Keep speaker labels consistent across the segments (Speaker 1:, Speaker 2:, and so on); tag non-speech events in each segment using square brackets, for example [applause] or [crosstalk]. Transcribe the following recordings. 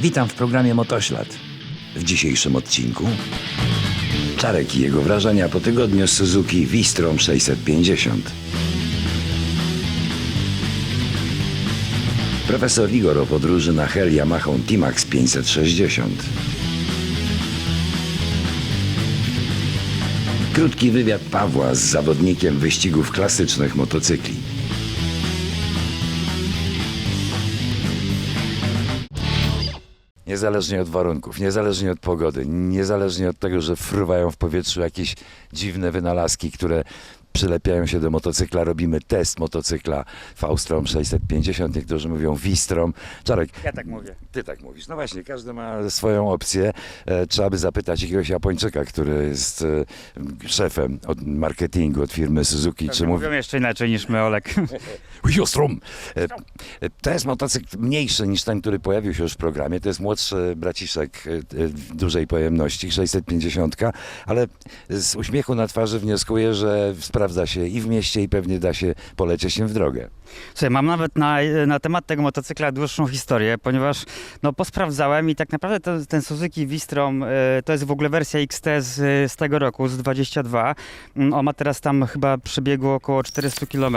Speaker 1: Witam w programie Motoślad. W dzisiejszym odcinku Czarek i jego wrażenia po tygodniu z Suzuki V-Strom 650. Profesor Igor o podróży na Hel Yamaha T-Max 560. Krótki wywiad Pawła z zawodnikiem wyścigów klasycznych motocykli. Niezależnie od warunków, niezależnie od pogody, niezależnie od tego, że fruwają w powietrzu jakieś dziwne wynalazki, które przylepiają się do motocykla, robimy test motocykla V-Strom 650, niektórzy mówią V-Strom. Czarek,
Speaker 2: Ja tak mówię.
Speaker 1: ty tak mówisz. No właśnie, każdy ma swoją opcję. E, trzeba by zapytać jakiegoś Japończyka, który jest e, szefem od marketingu od firmy Suzuki, czy
Speaker 2: Czy
Speaker 1: mówi
Speaker 2: mówią jeszcze inaczej niż my, Olek. [laughs]
Speaker 1: Jostrom. E, To jest motocykl mniejszy niż ten, który pojawił się już w programie. To jest młodszy braciszek dużej pojemności, 650, ale z uśmiechu na twarzy wnioskuję, że sprawdza się i w mieście, i pewnie da się polecieć się w drogę.
Speaker 2: Słuchaj, mam nawet na, na temat tego motocykla dłuższą historię, ponieważ no, posprawdzałem i tak naprawdę to, ten Suzuki V-Strom e, to jest w ogóle wersja XT z, z tego roku, z 22. Mm, On ma teraz tam chyba przebiegu około 400 km.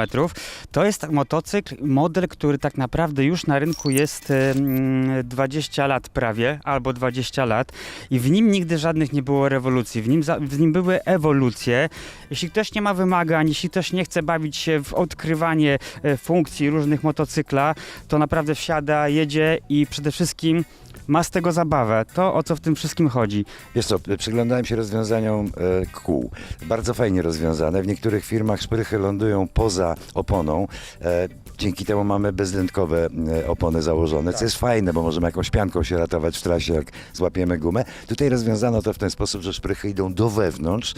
Speaker 2: To jest motocykl, model, który tak naprawdę już na rynku jest e, mm, 20 lat prawie, albo 20 lat i w nim nigdy żadnych nie było rewolucji. W nim, w nim były ewolucje. Jeśli ktoś nie ma wymagań, jeśli ktoś nie chce bawić się w odkrywanie e, funkcji różnych motocykla, to naprawdę wsiada, jedzie i przede wszystkim ma z tego zabawę. To, o co w tym wszystkim chodzi.
Speaker 1: Wiesz co, przyglądałem się rozwiązaniom e, kół. Bardzo fajnie rozwiązane. W niektórych firmach szprychy lądują poza oponą. E, dzięki temu mamy bezdętkowe e, opony założone, co jest fajne, bo możemy jakąś pianką się ratować w trasie, jak złapiemy gumę. Tutaj rozwiązano to w ten sposób, że szprychy idą do wewnątrz.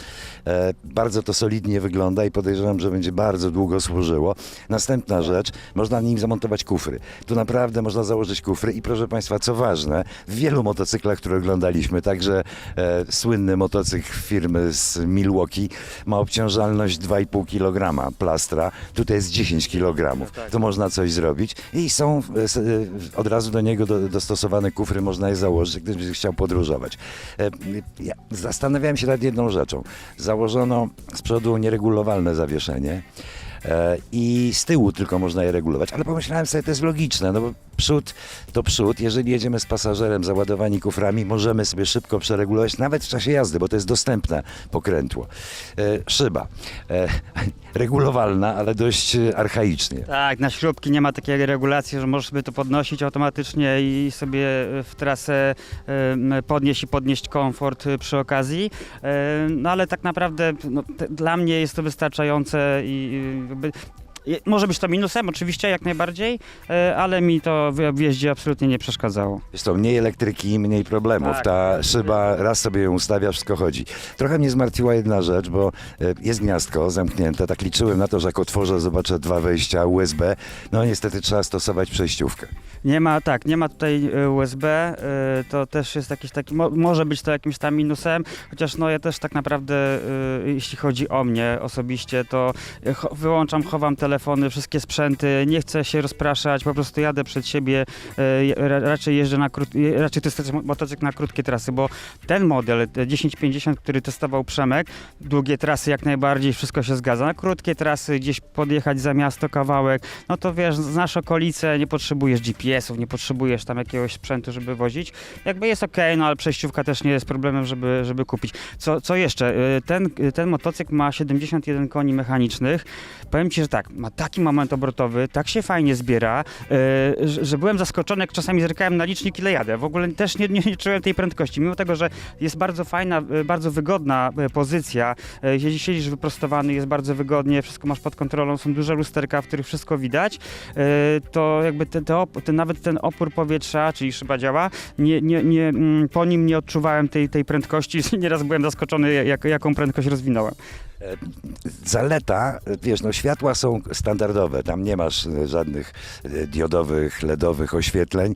Speaker 1: E, bardzo to solidnie wygląda i podejrzewam, że będzie bardzo długo służyło. Następna rzecz, można na nim zamontować kufry. Tu naprawdę można założyć kufry i proszę Państwa, co ważne, w wielu motocyklach, które oglądaliśmy, także e, słynny motocykl firmy z Milwaukee ma obciążalność 2,5 kg plastra, tutaj jest 10 kg. To można coś zrobić i są e, e, od razu do niego do, dostosowane kufry, można je założyć, gdybyś chciał podróżować. E, ja zastanawiałem się nad jedną rzeczą. Założono z przodu nieregulowalne zawieszenie. I z tyłu tylko można je regulować, ale pomyślałem sobie, to jest logiczne, no bo przód to przód. Jeżeli jedziemy z pasażerem załadowani kuframi, możemy sobie szybko przeregulować, nawet w czasie jazdy, bo to jest dostępne pokrętło. E, Szyba. E, [laughs] Regulowalna, ale dość e, archaicznie.
Speaker 2: Tak, na śrubki nie ma takiej regulacji, że możesz sobie to podnosić automatycznie i sobie w trasę podnieść i podnieść komfort y, przy okazji. E, No ale tak naprawdę no, dla mnie jest to wystarczające i jakby, może być to minusem, oczywiście, jak najbardziej, e, ale mi to w jeździe absolutnie nie przeszkadzało.
Speaker 1: Jest to mniej elektryki, mniej problemów.
Speaker 2: Tak.
Speaker 1: Ta szyba, raz sobie ją ustawia, wszystko chodzi. Trochę mnie zmartwiła jedna rzecz, bo e, jest gniazdko zamknięte. Tak liczyłem na to, że jak otworzę, zobaczę dwa wejścia USB. No niestety trzeba stosować przejściówkę.
Speaker 2: Nie ma, tak, nie ma tutaj e, USB, to też jest jakiś taki, mo, może być to jakimś tam minusem, chociaż no ja też tak naprawdę, jeśli chodzi o mnie osobiście, to wyłączam, chowam telefony, wszystkie sprzęty, nie chcę się rozpraszać, po prostu jadę przed siebie, e, ra, raczej jeżdżę na raczej jest motocykl na krótkie trasy, bo ten model, te 1050, który testował Przemek, długie trasy jak najbardziej, wszystko się zgadza, na krótkie trasy, gdzieś podjechać za miasto kawałek, no to wiesz, znasz okolice, nie potrzebujesz GPS-ów, nie potrzebujesz tam jakiegoś sprzętu, żeby wozić. Jakby jest ok, no ale przejściówka też nie jest problemem, żeby, żeby kupić. Co, co jeszcze? Y, Ten, ten motocykl ma 71 koni mechanicznych. Powiem Ci, że tak, ma taki moment obrotowy, tak się fajnie zbiera, y, że, byłem zaskoczony, jak czasami zerkałem na licznik, ile jadę. W ogóle też nie, nie, nie czułem tej prędkości, mimo tego, że jest bardzo fajna, y, bardzo wygodna y, pozycja. Jeśli siedzisz wyprostowany, jest bardzo wygodnie, wszystko masz pod kontrolą, są duże lusterka, w których wszystko widać, to jakby te, te op- ten, nawet ten opór powietrza, czyli szyba działa, nie, nie, nie, mm, po nim nie odczuwałem tej, tej prędkości. [laughs] Nieraz byłem zaskoczony, jak, jaką prędkość rozwinąłem.
Speaker 1: E, Zaleta, e, wiesz, no światła są standardowe, tam nie masz e, żadnych e, diodowych, LEDowych oświetleń.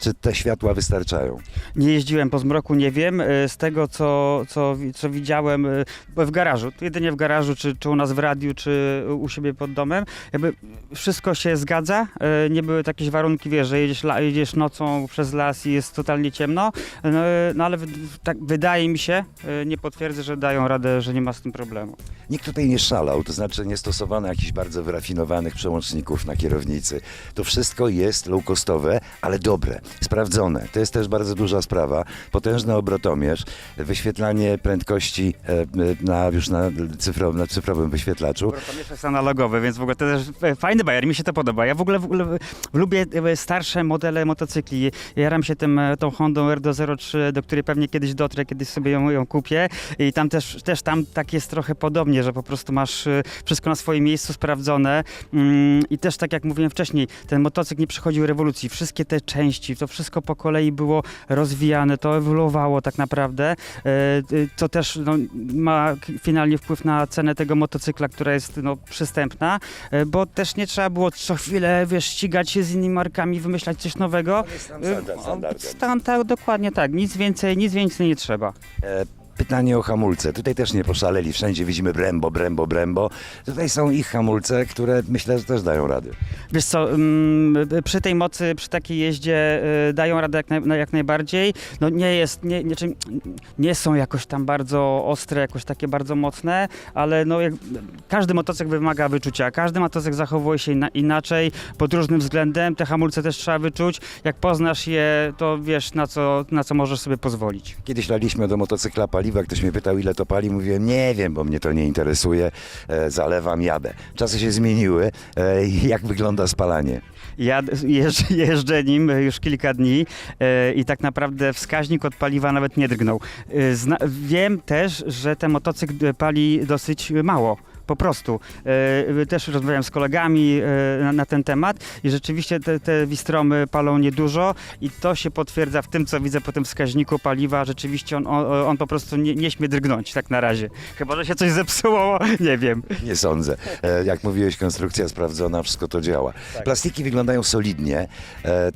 Speaker 1: Czy te światła wystarczają?
Speaker 2: Nie jeździłem po zmroku, nie wiem. E, Z tego, co, co, co widziałem e, w garażu, jedynie w garażu, czy, czy u nas w radiu, czy u siebie pod domem, jakby wszystko się zgadza. E, Nie były takie warunki, wiesz, że jedziesz, jedziesz nocą przez las i jest totalnie ciemno. No, no ale tak wydaje mi się, nie potwierdzę, że dają radę, że nie ma z tym problemu.
Speaker 1: Nikt tutaj nie szalał, to znaczy nie stosowano jakichś bardzo wyrafinowanych przełączników na kierownicy. To wszystko jest low-costowe, ale dobre, sprawdzone. To jest też bardzo duża sprawa. Potężny obrotomierz, wyświetlanie prędkości e, e, na, już na, na cyfrowym wyświetlaczu.
Speaker 2: To jest analogowy, więc w ogóle to też e, fajny bajer, mi się to podoba. Ja w ogóle, w ogóle lubię starsze modele motocykli. Jaram się tym, tą Hondą Erdo 03, do której pewnie kiedyś dotrę, kiedyś sobie ją, ją kupię. I tam też, też tam tak jest trochę podobnie, że po prostu masz wszystko na swoim miejscu sprawdzone. Mm, I też tak jak mówiłem wcześniej, ten motocykl nie przechodził rewolucji. Wszystkie te części, to wszystko po kolei było rozwijane, to ewoluowało tak naprawdę. E, y, To też no, ma finalnie wpływ na cenę tego motocykla, która jest no, przystępna, e, bo też nie trzeba było co chwilę, wiesz, ścigać się z innymi markami, wymyślać coś nowego. E, Stan, tak, dokładnie tak. Nic więcej, nic więcej nie trzeba.
Speaker 1: E, Pytanie o hamulce. Tutaj też nie poszaleli. Wszędzie widzimy Brembo, Brembo, Brembo. Tutaj są ich hamulce, które myślę, że też dają rady.
Speaker 2: Wiesz co, mm, przy tej mocy, przy takiej jeździe y, dają radę jak, naj, no, jak najbardziej. No nie jest, nie, nie, nie są jakoś tam bardzo ostre, jakoś takie bardzo mocne, ale no jak, każdy motocykl wymaga wyczucia. Każdy motocykl zachowuje się inaczej, pod różnym względem. Te hamulce też trzeba wyczuć. Jak poznasz je, to wiesz na co, na co możesz sobie pozwolić.
Speaker 1: Kiedyś laliśmy do motocykla paliwa, ktoś mnie pytał ile to pali, mówiłem nie wiem, bo mnie to nie interesuje, e, zalewam, jadę. Czasy się zmieniły, e, jak wygląda spalanie?
Speaker 2: Ja jeżdż, jeżdżę nim już kilka dni e, i tak naprawdę wskaźnik od paliwa nawet nie drgnął. Zna, wiem też, że ten motocykl pali dosyć mało. Po prostu. E, też rozmawiałem z kolegami e, na, na ten temat i rzeczywiście te, te Wistromy palą niedużo i to się potwierdza w tym, co widzę po tym wskaźniku paliwa. Rzeczywiście on, on, on po prostu nie, nie śmie drgnąć tak na razie. Chyba, że się coś zepsuło, [laughs] nie wiem.
Speaker 1: Nie sądzę. E, jak mówiłeś, konstrukcja sprawdzona, wszystko to działa. Plastiki wyglądają solidnie.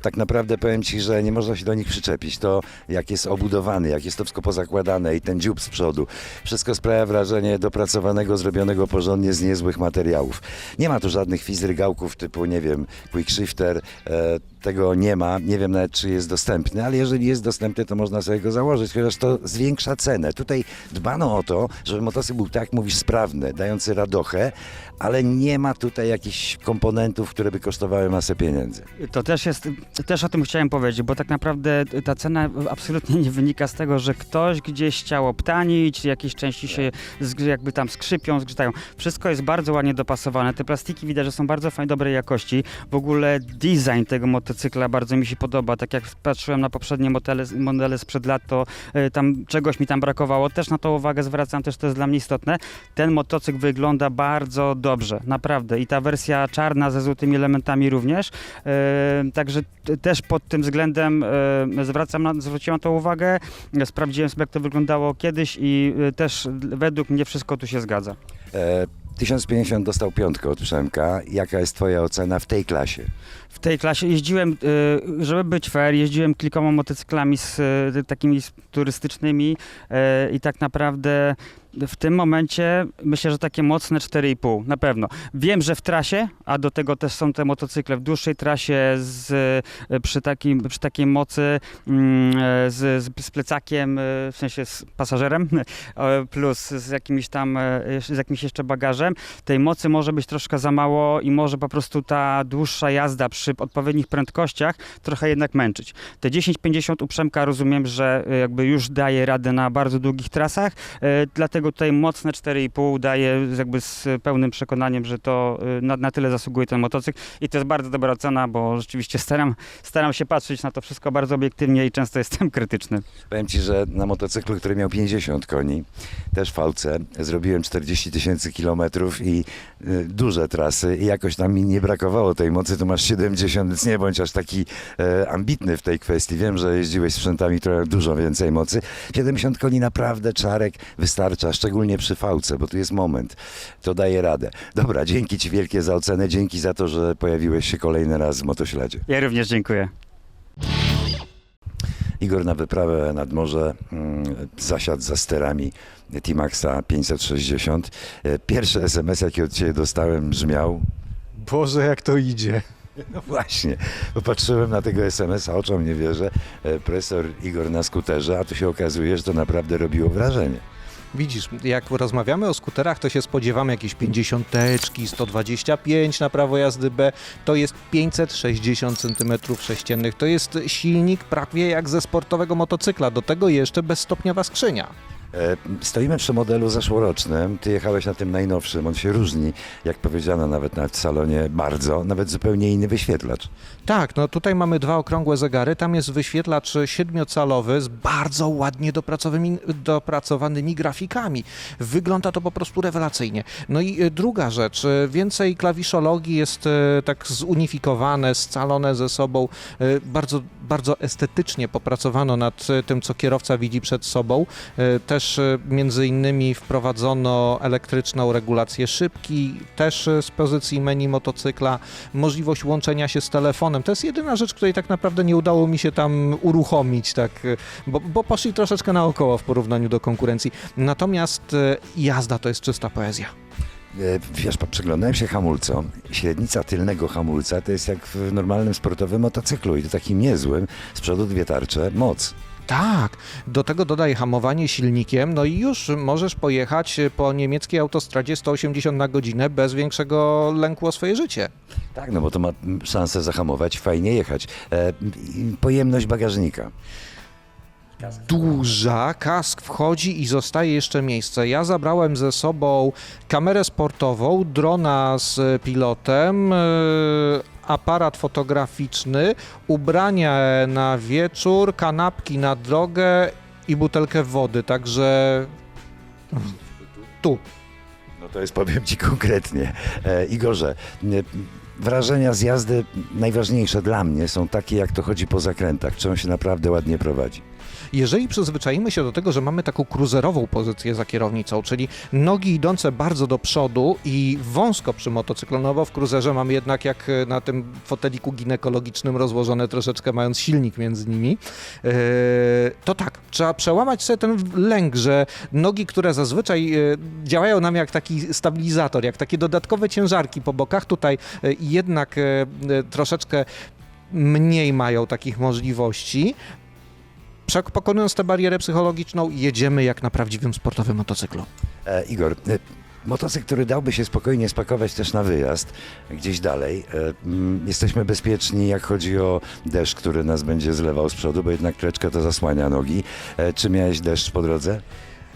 Speaker 1: Tak naprawdę powiem Ci, że nie można się do nich przyczepić. To jak jest obudowany, jak jest to wszystko pozakładane i ten dziób z przodu, wszystko sprawia wrażenie dopracowanego, zrobionego porządnie z niezłych materiałów. Nie ma tu żadnych fizrygałków typu, nie wiem, quick shifter. E, tego nie ma. Nie wiem nawet, czy jest dostępny, ale jeżeli jest dostępny, to można sobie go założyć, chociaż to zwiększa cenę. Tutaj dbano o to, żeby motocykl był, tak jak mówisz, sprawny, dający radochę, ale nie ma tutaj jakichś komponentów, które by kosztowały masę pieniędzy.
Speaker 2: To też jest, też o tym chciałem powiedzieć, bo tak naprawdę ta cena absolutnie nie wynika z tego, że ktoś gdzieś chciał obtanić, jakieś części się jakby tam skrzypią, zgrzytają. Wszystko jest bardzo ładnie dopasowane. Te plastiki widać, że są bardzo fajnej, dobrej jakości. W ogóle design tego motocykla bardzo mi się podoba. Tak jak patrzyłem na poprzednie modele, modele sprzed lat, to y, tam czegoś mi tam brakowało. Też na to uwagę zwracam, też to jest dla mnie istotne. Ten motocykl wygląda bardzo dobrze, naprawdę. I ta wersja czarna ze złotymi elementami również. E, Także też pod tym względem e, zwracam na, zwróciłem to uwagę. Sprawdziłem sobie, jak to wyglądało kiedyś i e, też według mnie wszystko tu się zgadza.
Speaker 1: E, 1050 dostał piątkę od Przemka. Jaka jest Twoja ocena w tej klasie?
Speaker 2: W tej klasie jeździłem, żeby być fair, jeździłem kilkoma motocyklami z, takimi turystycznymi i tak naprawdę w tym momencie myślę, że takie mocne 4,5 na pewno. Wiem, że w trasie, a do tego też są te motocykle w dłuższej trasie z, przy, takim, przy takiej mocy mm, e, z, z, plecakiem, e, w sensie z pasażerem, [laughs] e, plus z jakimś tam, z jakimś jeszcze bagażem. Tej mocy może być troszkę za mało i może po prostu ta dłuższa jazda przy odpowiednich prędkościach trochę jednak męczyć. Te 10-50 u Przemka rozumiem, że jakby już daje radę na bardzo długich trasach, e, dlatego tutaj mocne 4,5 daje jakby z pełnym przekonaniem, że to e, na, na tyle zasługuje ten motocykl i to jest bardzo dobra cena, bo rzeczywiście staram, staram się patrzeć na to wszystko bardzo obiektywnie i często jestem [laughs] krytyczny.
Speaker 1: Powiem Ci, że na motocyklu, który miał 50 koni, też w fałce, zrobiłem 40 tysięcy kilometrów i y, duże trasy i jakoś tam mi nie brakowało tej mocy, tu masz 70, więc nie bądź aż taki e, ambitny w tej kwestii. Wiem, że jeździłeś sprzętami, mają dużo więcej mocy. 70 koni naprawdę czarek wystarcza, szczególnie przy fałce, bo tu jest moment. To daje radę. Dobra, dzięki Ci wielkie za ocenę, dzięki za to, że pojawiłeś się kolejny raz w Motośladzie.
Speaker 2: Ja również dziękuję.
Speaker 1: Igor na wyprawę nad morze mm, zasiadł za sterami T-Maxa 560. E, Pierwszy SMS, jaki od Ciebie dostałem, brzmiał
Speaker 3: Boże, jak to idzie.
Speaker 1: no właśnie, popatrzyłem na tego SMS-a, oczom nie wierzę, e, profesor Igor na skuterze, a tu się okazuje, że to naprawdę robiło wrażenie.
Speaker 3: Widzisz, jak rozmawiamy o skuterach, to się spodziewamy jakieś 50 teczki, 125 na prawo jazdy B, to jest 560 cm3. To jest silnik prawie jak ze sportowego motocykla, do tego jeszcze bezstopniowa skrzynia.
Speaker 1: E, Stoimy przy modelu zeszłorocznym. Ty jechałeś na tym najnowszym. On się różni, jak powiedziano nawet na salonie, bardzo. Nawet zupełnie inny wyświetlacz.
Speaker 3: Tak, no tutaj mamy dwa okrągłe zegary, tam jest wyświetlacz siedmiocalowy z bardzo ładnie dopracowanymi grafikami. Wygląda to po prostu rewelacyjnie. No i e, druga rzecz, e, więcej klawiszologii jest tak zunifikowane, scalone ze sobą, bardzo, bardzo estetycznie popracowano nad tym, co kierowca widzi przed sobą. E, Też e, między innymi wprowadzono elektryczną regulację szybki, też e, z pozycji menu motocykla, możliwość łączenia się z telefonem. To jest jedyna rzecz, której tak naprawdę nie udało mi się tam uruchomić, tak, e, bo, bo poszli troszeczkę naokoło w porównaniu do konkurencji. Natomiast jazda to jest czysta poezja.
Speaker 1: Wiesz, przyglądałem się hamulcom. Średnica tylnego hamulca to jest jak w normalnym sportowym motocyklu i to takim niezłym. Z przodu dwie tarcze, moc.
Speaker 3: Tak, do tego dodaj hamowanie silnikiem, no i już możesz pojechać po niemieckiej autostradzie 180 na godzinę bez większego lęku o swoje życie.
Speaker 1: Tak, no bo to ma szansę zahamować, fajnie jechać. E, Pojemność bagażnika.
Speaker 3: Duża, kask wchodzi i zostaje jeszcze miejsce. Ja zabrałem ze sobą kamerę sportową, drona z pilotem, e, aparat fotograficzny, ubrania na wieczór, kanapki na drogę i butelkę wody, także tu.
Speaker 1: No to jest, powiem Ci konkretnie. E, Igorze, wrażenia z jazdy najważniejsze dla mnie są takie, jak to chodzi po zakrętach. Czy on się naprawdę ładnie prowadzi?
Speaker 3: Jeżeli przyzwyczaimy się do tego, że mamy taką kruzerową pozycję za kierownicą, czyli nogi idące bardzo do przodu i wąsko przy motocyklu, no bo w kruzerze mamy jednak jak na tym foteliku ginekologicznym rozłożone troszeczkę mając silnik między nimi, e, to tak, trzeba przełamać sobie ten lęk, że nogi, które zazwyczaj e, działają nam jak taki stabilizator, jak takie dodatkowe ciężarki po bokach, tutaj e, jednak troszeczkę mniej mają takich możliwości. Pokonując tę barierę psychologiczną, jedziemy jak na prawdziwym sportowym motocyklu.
Speaker 1: E, Igor, e, motocykl, który dałby się spokojnie spakować też na wyjazd, gdzieś dalej. E, mm, jesteśmy bezpieczni, jak chodzi o deszcz, który nas będzie zlewał z przodu, bo jednak kleczka to zasłania nogi. E, czy miałeś deszcz po drodze?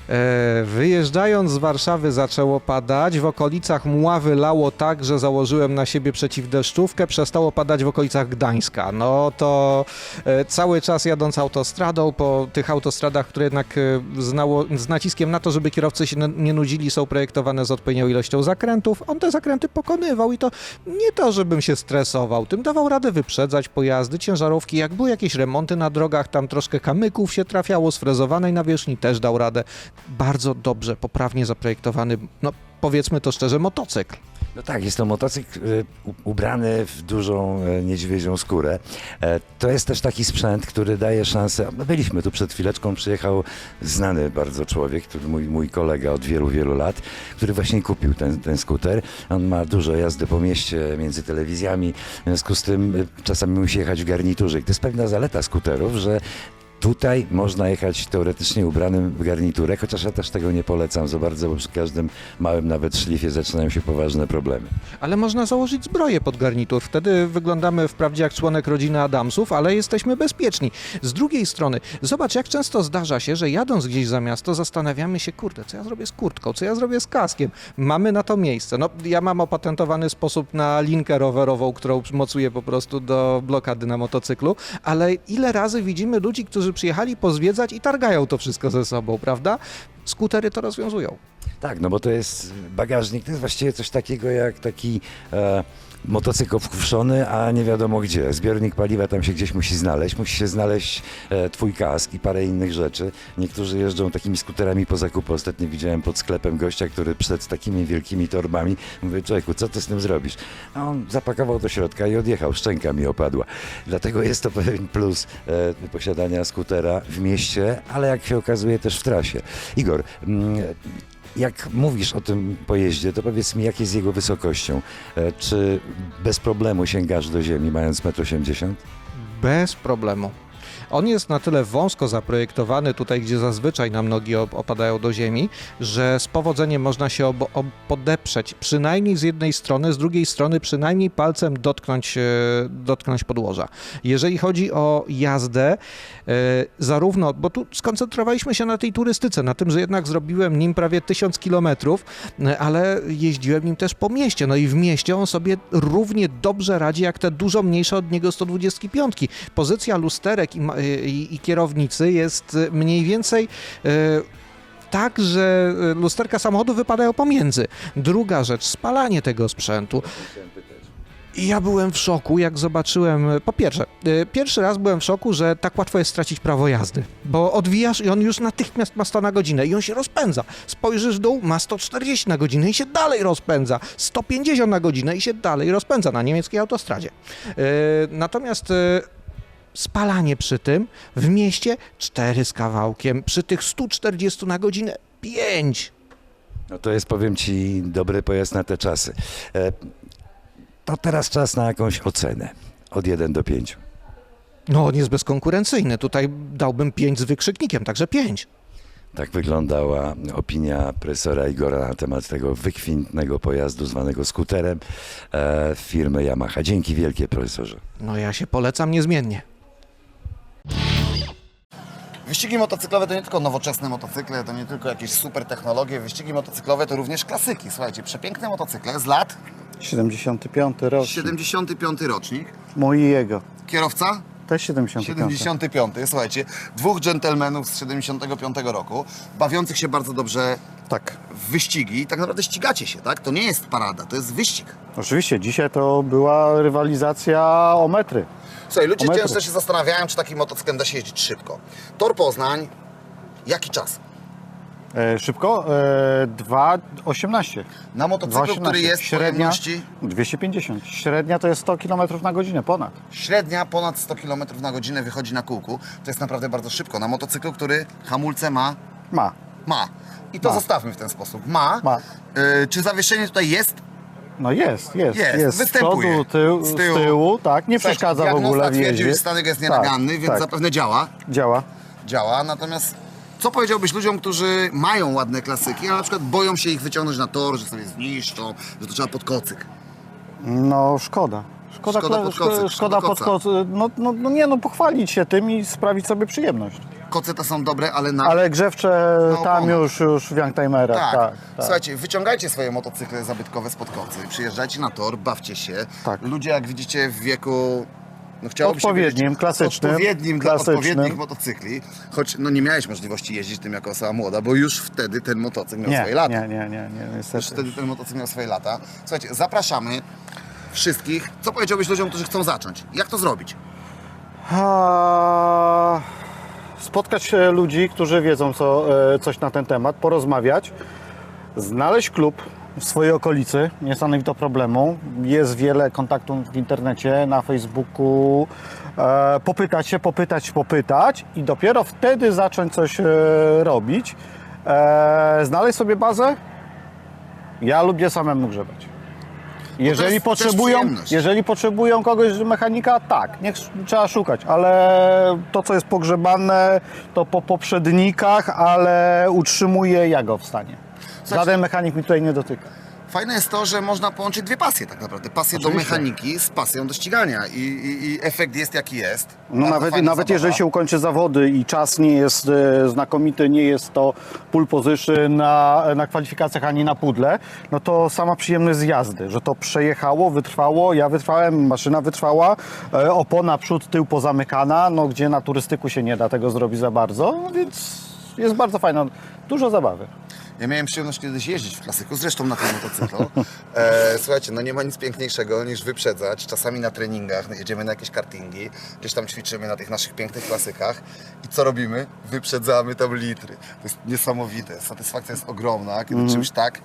Speaker 3: E, wyjeżdżając z Warszawy zaczęło padać, w okolicach Mławy lało tak, że założyłem na siebie przeciwdeszczówkę, przestało padać w okolicach Gdańska. No to e, cały czas jadąc autostradą, po tych autostradach, które jednak e, znało, z naciskiem na to, żeby kierowcy się nie nudzili, są projektowane z odpowiednią ilością zakrętów, on te zakręty pokonywał i to nie to, żebym się stresował, tym dawał radę wyprzedzać pojazdy, ciężarówki, jak były jakieś remonty na drogach, tam troszkę kamyków się trafiało, sfrezowanej nawierzchni też dał radę bardzo dobrze, poprawnie zaprojektowany, no powiedzmy to szczerze, motocykl.
Speaker 1: No tak, jest to motocykl u- ubrany w dużą e, niedźwiedzią skórę. E, To jest też taki sprzęt, który daje szansę. Byliśmy tu przed chwileczką, przyjechał znany bardzo człowiek, który mój, mój kolega od wielu, wielu lat, który właśnie kupił ten, ten skuter. On ma dużo jazdy po mieście między telewizjami, w związku z tym e, czasami musi jechać w garniturze. I to jest pewna zaleta skuterów, że Tutaj można jechać teoretycznie ubranym w garniturę, chociaż ja też tego nie polecam za bardzo, bo przy każdym małym nawet szlifie zaczynają się poważne problemy.
Speaker 3: Ale można założyć zbroję pod garnitur, wtedy wyglądamy wprawdzie jak członek rodziny Adamsów, ale jesteśmy bezpieczni. Z drugiej strony, zobacz jak często zdarza się, że jadąc gdzieś za miasto zastanawiamy się, kurde, co ja zrobię z kurtką, co ja zrobię z kaskiem. Mamy na to miejsce. No, ja mam opatentowany sposób na linkę rowerową, którą mocuję po prostu do blokady na motocyklu, ale ile razy widzimy ludzi, którzy przyjechali pozwiedzać i targają to wszystko ze sobą, prawda? Skutery to rozwiązują.
Speaker 1: Tak, no bo to jest bagażnik, to jest właściwie coś takiego jak taki e, motocykl wkuszony, a nie wiadomo gdzie. Zbiornik paliwa tam się gdzieś musi znaleźć. Musi się znaleźć e, twój kask i parę innych rzeczy. Niektórzy jeżdżą takimi skuterami po zakupy. Ostatnio widziałem pod sklepem gościa, który przed takimi wielkimi torbami. Mówię, człowieku, co ty z tym zrobisz? A on zapakował do środka i odjechał. Szczęka mi opadła. Dlatego jest to pewien plus e, posiadania skutera w mieście, ale jak się okazuje też w trasie. Igor, mm, jak mówisz o tym pojeździe, to powiedz mi, jak jest jego wysokością? E, Czy bez problemu sięgasz do ziemi, mając 1,80 m?
Speaker 3: Bez problemu. On jest na tyle wąsko zaprojektowany tutaj, gdzie zazwyczaj nam nogi op- opadają do ziemi, że z powodzeniem można się obo- ob- podeprzeć przynajmniej z jednej strony, z drugiej strony przynajmniej palcem dotknąć, e, dotknąć podłoża. Jeżeli chodzi o jazdę, e, zarówno, bo tu skoncentrowaliśmy się na tej turystyce, na tym, że jednak zrobiłem nim prawie tysiąc kilometrów, e, ale jeździłem nim też po mieście. No i w mieście on sobie równie dobrze radzi jak te dużo mniejsze od niego 125. Pozycja lusterek i, ma- i, i kierownicy jest e, mniej więcej. e, tak, że e, lusterka samochodu wypadają pomiędzy. Druga rzecz, spalanie tego sprzętu. Ja byłem w szoku, jak zobaczyłem. Po pierwsze, y, pierwszy raz byłem w szoku, że tak łatwo jest stracić prawo jazdy. Bo odwijasz i on już natychmiast ma 100 na godzinę i on się rozpędza. Spojrzysz w dół, ma 140 na godzinę i się dalej rozpędza. 150 na godzinę i się dalej rozpędza na niemieckiej autostradzie. Y, Natomiast y, spalanie przy tym w mieście 4 z kawałkiem, przy tych 140 na godzinę 5.
Speaker 1: No to jest, powiem Ci, dobry pojazd na te czasy. E, To teraz czas na jakąś ocenę. Od 1 do 5.
Speaker 3: No on jest bezkonkurencyjny. Tutaj dałbym 5 z wykrzyknikiem, także 5.
Speaker 1: Tak wyglądała opinia profesora Igora na temat tego wykwintnego pojazdu zwanego skuterem e, firmy Yamaha. Dzięki wielkie, profesorze.
Speaker 3: No ja się polecam niezmiennie.
Speaker 4: Wyścigi motocyklowe to nie tylko nowoczesne motocykle, to nie tylko jakieś super technologie. Wyścigi motocyklowe to również klasyki. Słuchajcie, przepiękne motocykle z lat
Speaker 5: 75 rok.
Speaker 4: 75 rocznik.
Speaker 5: Mój i jego.
Speaker 4: Kierowca
Speaker 5: Też 75.
Speaker 4: 75. Słuchajcie, dwóch dżentelmenów z 75 roku, bawiących się bardzo dobrze
Speaker 5: Tak.
Speaker 4: w wyścigi. Tak naprawdę ścigacie się, tak? To nie jest parada, to jest wyścig.
Speaker 5: Oczywiście, dzisiaj to była rywalizacja o metry.
Speaker 4: Słuchaj, ludzie
Speaker 5: O metry.
Speaker 4: często się zastanawiają, czy takim motocyklem da się jeździć szybko. Tor Poznań, jaki czas?
Speaker 5: E, szybko? E, 2,18.
Speaker 4: Na motocyklu,
Speaker 5: 2,18.
Speaker 4: który jest
Speaker 5: Średnia
Speaker 4: pojemności
Speaker 5: 250. Średnia to jest 100 km na godzinę, ponad.
Speaker 4: Średnia ponad 100 km na godzinę wychodzi na kółku. To jest naprawdę bardzo szybko. Na motocyklu, który hamulce ma,
Speaker 5: Ma.
Speaker 4: ma. I to
Speaker 5: Ma.
Speaker 4: zostawmy w ten sposób. Ma.
Speaker 5: Ma.
Speaker 4: Y, czy zawieszenie tutaj jest?
Speaker 5: No jest, jest.
Speaker 4: Jest,
Speaker 5: Z
Speaker 4: występuje.
Speaker 5: przodu, tył,
Speaker 4: Z
Speaker 5: z
Speaker 4: tyłu.
Speaker 5: tyłu, tak. Nie
Speaker 4: Słuchajcie,
Speaker 5: przeszkadza w ogóle w jeździe.
Speaker 4: że stanek jest
Speaker 5: Tak,
Speaker 4: nienaganny, więc
Speaker 5: tak.
Speaker 4: zapewne działa.
Speaker 5: Działa.
Speaker 4: Działa. Natomiast co powiedziałbyś ludziom, którzy mają ładne klasyki, ale na przykład boją się ich wyciągnąć na tor, że sobie zniszczą, że to trzeba pod kocyk?
Speaker 5: No szkoda. Szkoda,
Speaker 4: Szkoda pod kocyk,
Speaker 5: szko-
Speaker 4: szkoda
Speaker 5: szkoda pod kocyk. No, no, no nie no, pochwalić się tym i sprawić sobie przyjemność.
Speaker 4: Koce to są dobre, ale na...
Speaker 5: Ale grzewcze
Speaker 4: Na
Speaker 5: tam już, już w Youngtimerach,
Speaker 4: Tak.
Speaker 5: tak. tak.
Speaker 4: Słuchajcie, wyciągajcie swoje motocykle zabytkowe spod kocy, przyjeżdżajcie na tor, bawcie się.
Speaker 5: Tak.
Speaker 4: Ludzie, jak widzicie, w wieku no, chciałoby się
Speaker 5: Odpowiednim,
Speaker 4: powiedzieć,
Speaker 5: klasycznym,
Speaker 4: Odpowiednim
Speaker 5: klasycznym.
Speaker 4: dla odpowiednich motocykli. Choć no, nie miałeś możliwości jeździć tym jako osoba młoda, bo już wtedy ten motocykl miał
Speaker 5: Nie,
Speaker 4: swoje lata.
Speaker 5: nie, nie, nie, nie,
Speaker 4: Już
Speaker 5: niestety.
Speaker 4: wtedy ten motocykl miał swoje lata. Słuchajcie, zapraszamy wszystkich. Co powiedziałbyś ludziom, którzy chcą zacząć? Jak to zrobić?
Speaker 5: Spotkać ludzi, którzy wiedzą co, e, coś na ten temat, porozmawiać, znaleźć klub w swojej okolicy, nie stanowi to problemu. Jest wiele kontaktów w internecie, na Facebooku. E, popytać się, popytać, popytać i dopiero wtedy zacząć coś e, robić. Znaleźć sobie bazę. Ja lubię samemu grzebać. Jeżeli potrzebują, jeżeli potrzebują kogoś mechanika, tak, niech trzeba szukać, ale to, co jest pogrzebane, to po poprzednikach, ale utrzymuje ja go w stanie. Żaden mechanik mi tutaj nie dotyka.
Speaker 4: Fajne jest to, że można połączyć dwie pasje tak naprawdę. Pasję do
Speaker 5: Oczywiście.
Speaker 4: mechaniki z pasją do ścigania i, i, i efekt jest jaki jest.
Speaker 5: No
Speaker 4: Bardzo
Speaker 5: nawet,
Speaker 4: fajna
Speaker 5: nawet
Speaker 4: zabawa.
Speaker 5: jeżeli się ukończy zawody i czas nie jest e, znakomity, nie jest to pull position na, na kwalifikacjach ani na pudle, no to sama przyjemność z jazdy, że to przejechało, wytrwało, ja wytrwałem, maszyna wytrwała, e, opona przód, tył pozamykana, no gdzie na turystyku się nie da tego zrobić za bardzo, no więc jest bardzo fajna, dużo zabawy.
Speaker 4: Ja miałem przyjemność kiedyś jeździć w klasyku, zresztą na tym motocyklu. [laughs] E, słuchajcie, no nie ma nic piękniejszego niż wyprzedzać. Czasami na treningach, jedziemy na jakieś kartingi, gdzieś tam ćwiczymy na tych naszych pięknych klasykach i co robimy? Wyprzedzamy tam litry. To jest niesamowite. Satysfakcja jest ogromna, kiedy czymś tak,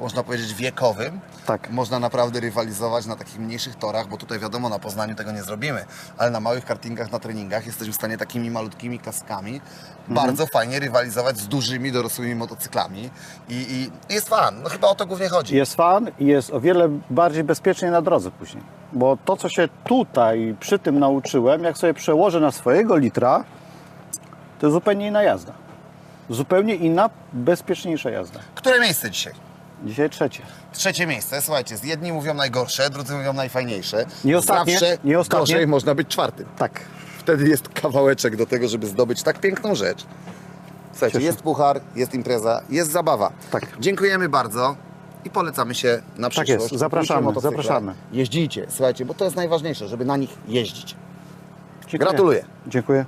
Speaker 4: można powiedzieć, wiekowym,
Speaker 5: Tak.
Speaker 4: można naprawdę rywalizować na takich mniejszych torach, bo tutaj wiadomo, na Poznaniu tego nie zrobimy, ale na małych kartingach, na treningach jesteśmy w stanie takimi malutkimi klaskami bardzo fajnie rywalizować z dużymi, dorosłymi motocyklami i, i jest fan. No chyba o to głównie chodzi.
Speaker 5: Jest fan i jest o wiele bardziej bezpiecznie na drodze później. Bo to, co się tutaj przy tym nauczyłem, jak sobie przełożę na swojego litra, to zupełnie inna jazda. Zupełnie inna, bezpieczniejsza jazda.
Speaker 4: Które miejsce dzisiaj?
Speaker 5: Dzisiaj trzecie.
Speaker 4: Trzecie miejsce, słuchajcie, jedni mówią najgorsze, drudzy mówią najfajniejsze.
Speaker 5: Nie ostatnie,
Speaker 4: Zawsze
Speaker 5: nie ostatnie.
Speaker 4: gorzej można być czwartym.
Speaker 5: Tak.
Speaker 4: Wtedy jest kawałeczek do tego, żeby zdobyć tak piękną rzecz. Słuchajcie,
Speaker 5: Cieszę.
Speaker 4: jest puchar, jest impreza, jest zabawa.
Speaker 5: Tak.
Speaker 4: Dziękujemy bardzo i polecamy się na
Speaker 5: Tak
Speaker 4: przyszłość.
Speaker 5: jest, zapraszamy,
Speaker 4: motocykle,
Speaker 5: zapraszamy.
Speaker 4: Jeździcie, słuchajcie, bo to jest najważniejsze, żeby na nich jeździć.
Speaker 5: Dziękuję.
Speaker 4: Gratuluję.
Speaker 5: Dziękuję.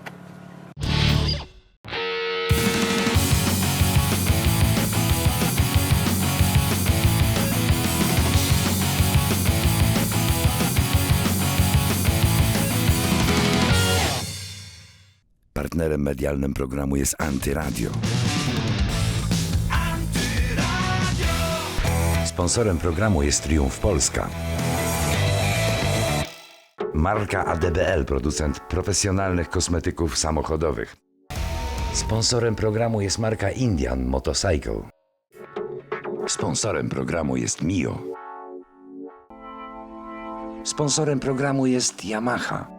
Speaker 1: Partnerem medialnym programu jest Antyradio. Sponsorem programu jest Triumf Polska. Marka ADBL, producent profesjonalnych kosmetyków samochodowych. Sponsorem programu jest marka Indian Motorcycle. Sponsorem programu jest Mio. Sponsorem programu jest Yamaha.